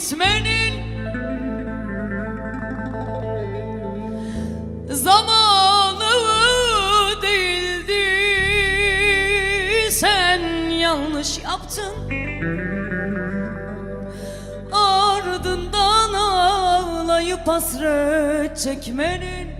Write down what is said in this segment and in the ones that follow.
gitmenin Zamanı değildi. Sen yanlış yaptın. Ardından ağlayıp hasret çekmenin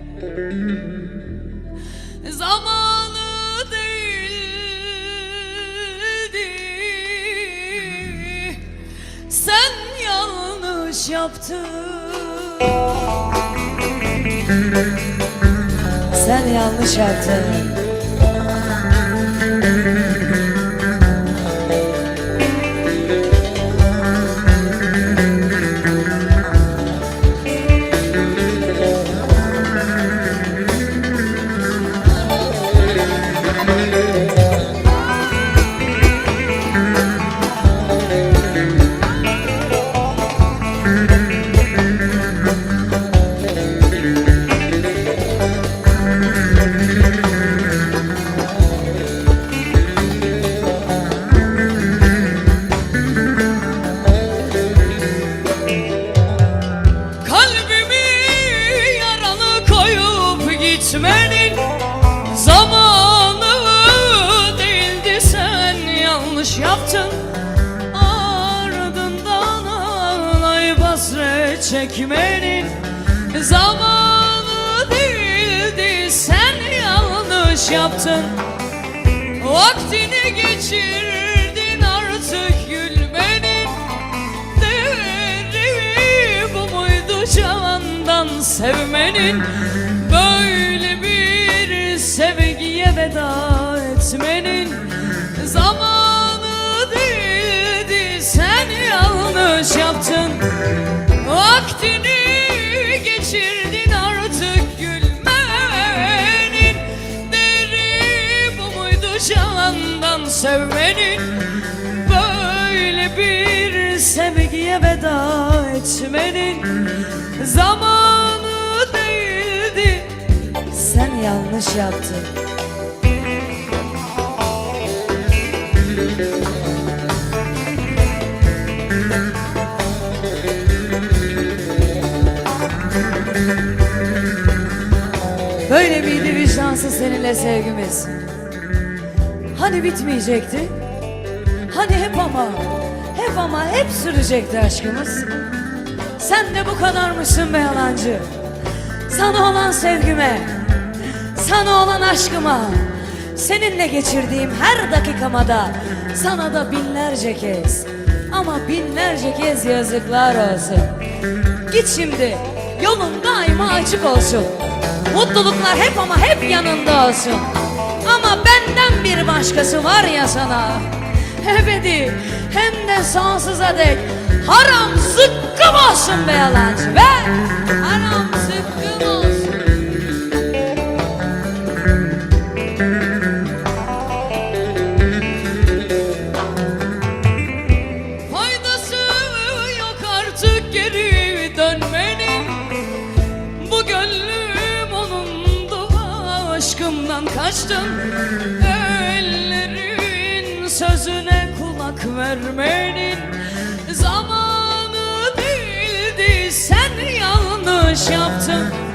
yanlış yaptın Sen yanlış yaptın. Hasret çekmenin Zamanı değildi sen yanlış yaptın. Vaktini geçirdin artık gülmenin Değeri bu muydu candan sevmenin Böyle bir sevgiye veda etmenin Zamanı değildi sen yanlış yaptın sevmenin Böyle bir sevgiye veda etmenin Zamanı değildi Sen yanlış yaptın. Böyle miydi vicdansız seninle sevgimiz? Hani bitmeyecekti? Hani hep ama, hep ama hep sürecekti aşkımız? Sen de bu kadar mısın be yalancı? Sana olan sevgime, sana olan aşkıma, seninle geçirdiğim her dakikama da sana da binlerce kez ama binlerce kez yazıklar olsun. Git şimdi, yolun daima açık olsun. Mutluluklar hep ama hep yanında olsun. Ama benden bir başkası var ya sana. Ebedi hem de sonsuza dek haram zıkkım olsun be yalancı be. Haram aşkımdan kaçtım Ellerin sözüne kulak vermenin. Zamanı değildi sen yanlış yaptın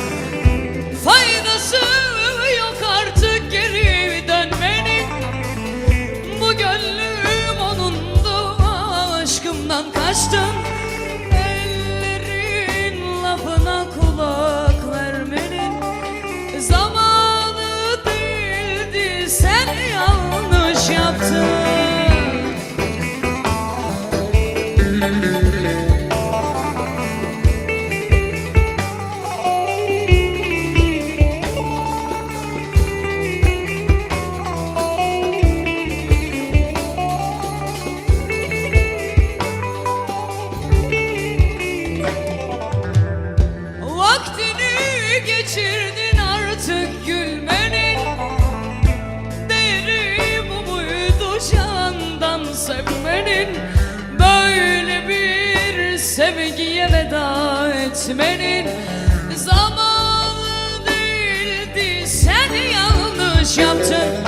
gitmenin zamanı değildi Sen yanlış yaptın.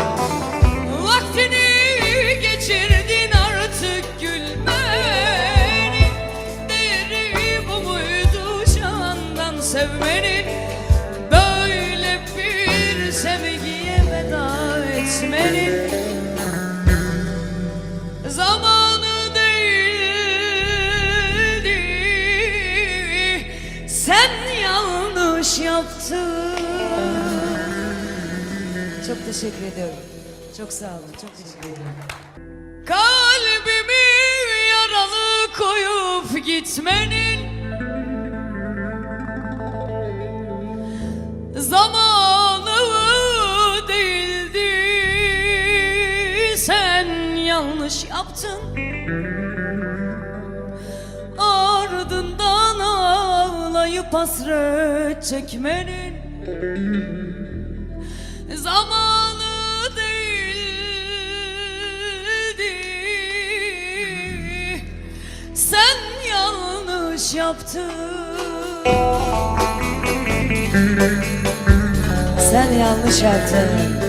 Vaktini geçirdin artık gülmenin Değeri bu muydu candan sevmenin? Böyle bir sevgiye veda etmenin teşekkür ediyorum. Çok sağ olun. Çok teşekkür ediyorum. Kalbimi yaralı koyup gitmenin Zamanı değildi Sen yanlış yaptın Ardından ağlayıp hasret çekmenin Zamanı yanlış yaptın Sen yanlış yaptın.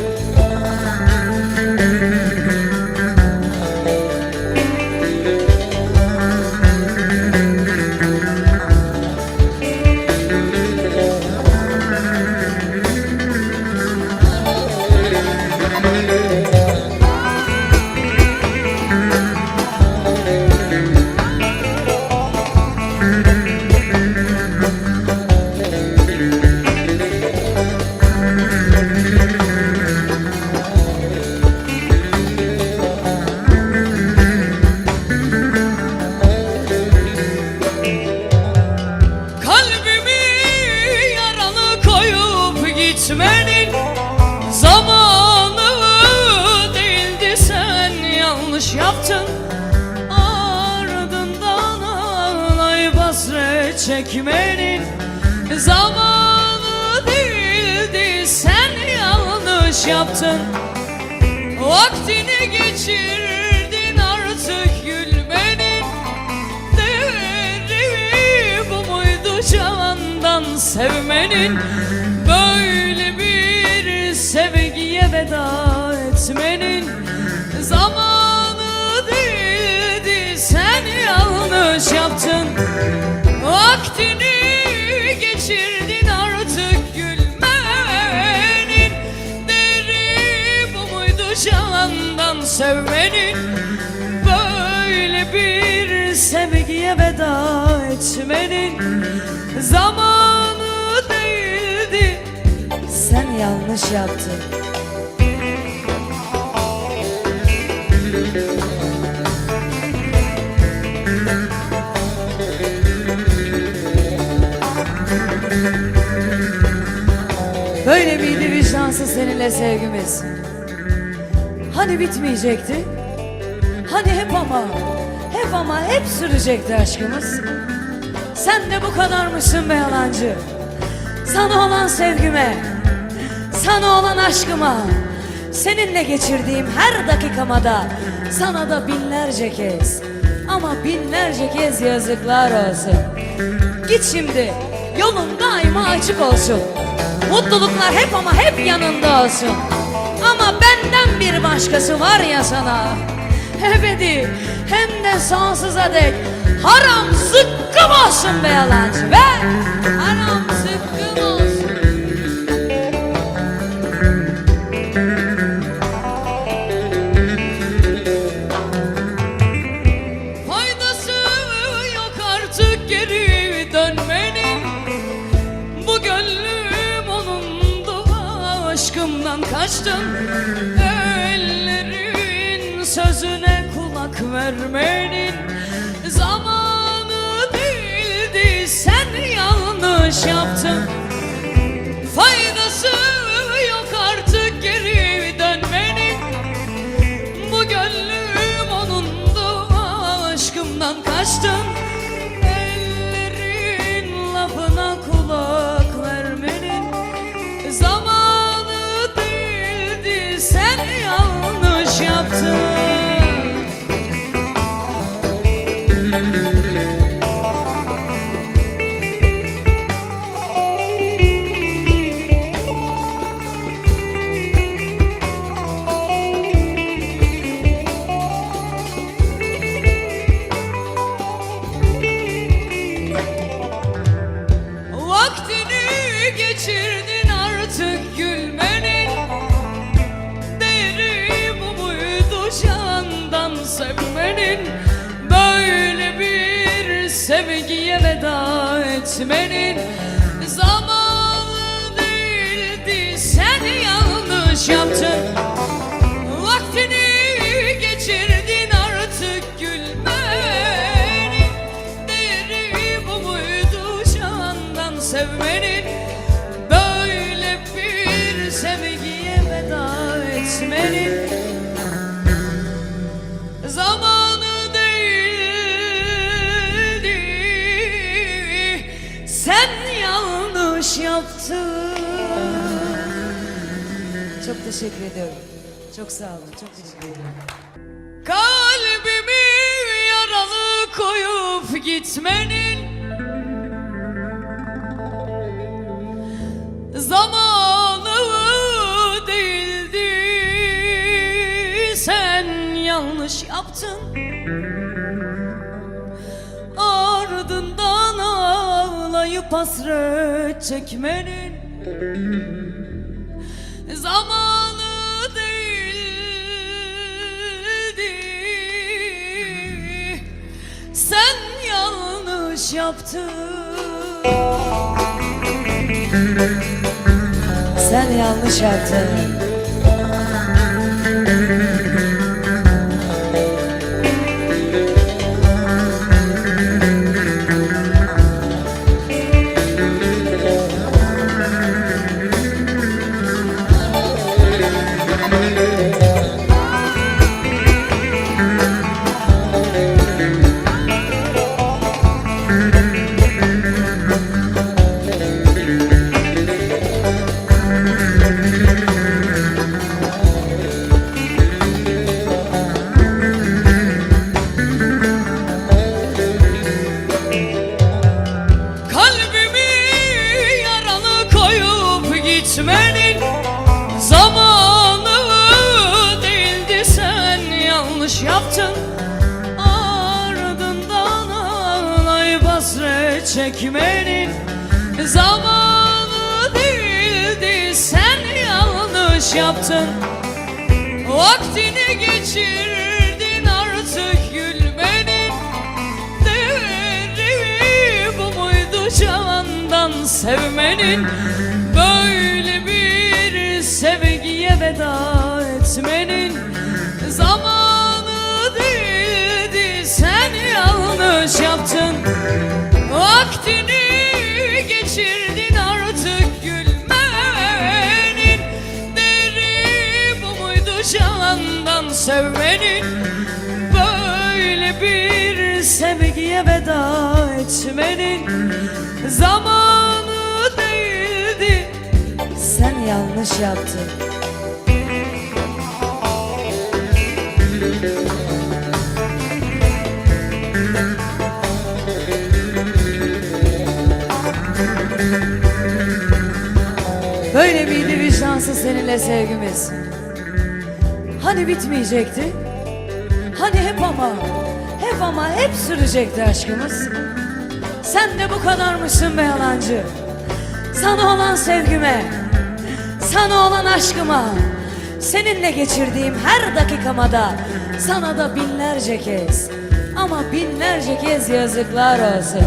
Çekmenin Zamanı değildi sen yanlış yaptın. Vaktini geçirdin artık gülmenin. Değeri bu muydu candan sevmenin? Böyle bir sevgiye veda etmenin değildi sen yanlış yaptın. Vaktini geçirdin artık gülmenin. Değeri bu muydu candan sevmenin? Böyle bir sevgiye veda etmenin. Zamanı değildi. Sen yanlış yaptın. Böyle miydi vicdansız seninle sevgimiz? Hani bitmeyecekti? Hani hep ama, hep ama hep sürecekti aşkımız? Sen de bu kadar mısın be yalancı? Sana olan sevgime, sana olan aşkıma, seninle geçirdiğim her dakikama da sana da binlerce kez ama binlerce kez yazıklar olsun. Git şimdi, yolun daima açık olsun. Mutluluklar hep ama hep yanında olsun. Ama benden bir başkası var ya sana. Ebedi hem de sonsuza dek haram zıkkım olsun be yalancı be. Haram zıkkım olsun. Vermenin Zamanı değildi sen yanlış yaptın. Faydası yok artık geri dönmenin. Bu gönlüm onundu aşkımdan kaçtım Ellerin lafına kulak vermenin Zamanı değildi sen yanlış yaptın Thank you. Sevgiye veda etmenin Zamanı değildi sen yanlış yaptın yaptın Çok teşekkür ediyorum. Çok sağ olun. Çok teşekkür ederim. Kalbimi yaralı koyup gitmenin Zamanı değildi Sen yanlış yaptın ağlayıp hasret çekmenin Zamanı değildi Sen yanlış yaptın Sen yanlış yaptın. Gitmenin Zamanı değildi. Sen yanlış yaptın. Ardından ağlayıp hasret çekmenin Zamanı değildi. Sen yanlış yaptın. Vaktini geçirdin artık gülmenin. Değeri bu muydu candan sevmenin Vaktini geçirdin artık gülmenin. Değeri bu muydu candan sevmenin? Böyle bir sevgiye veda etmenin. Zamanı değildi Sen yanlış yaptın. Vicdansız seninle sevgimiz? Hani bitmeyecekti? Hani hep ama, hep ama hep sürecekti aşkımız? Sen de bu kadarmışsın be yalancı. Sana olan sevgime, sana olan aşkıma, seninle geçirdiğim her dakikama da sana da binlerce kez ama binlerce kez yazıklar olsun.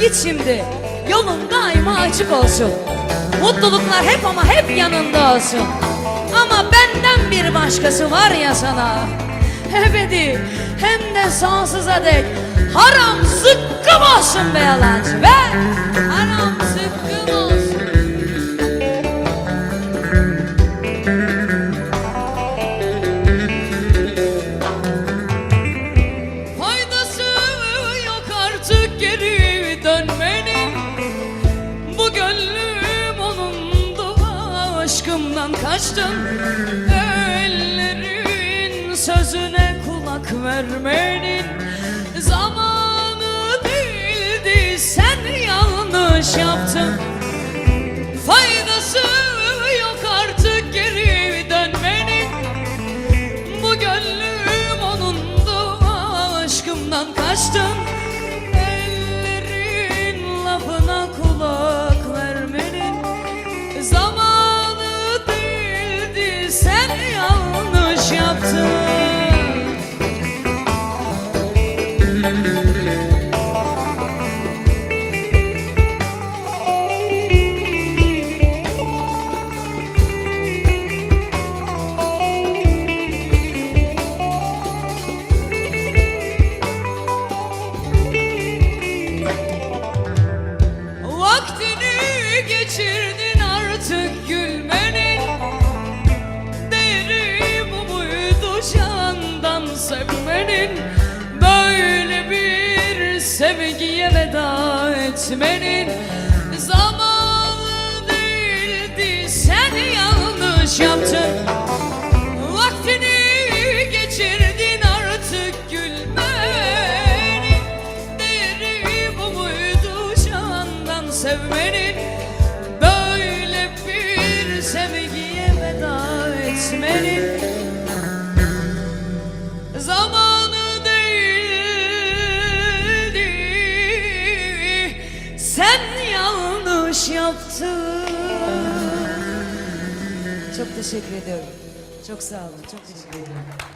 Git şimdi, yolun daima açık olsun. Mutluluklar hep ama hep yanında olsun. Ama benden bir başkası var ya sana. Ebedi hem de sonsuza dek haram zıkkım olsun be yalancı be. Haram zıkkım olsun. Vermenin Zamanı değildi. Sen yanlış yaptın. Faydası yok artık geri dönmenin. Bu gönlüm onundu aşkımdan kaçtım etmenin teşekkür ediyorum. Çok sağ olun. Çok teşekkür ederim.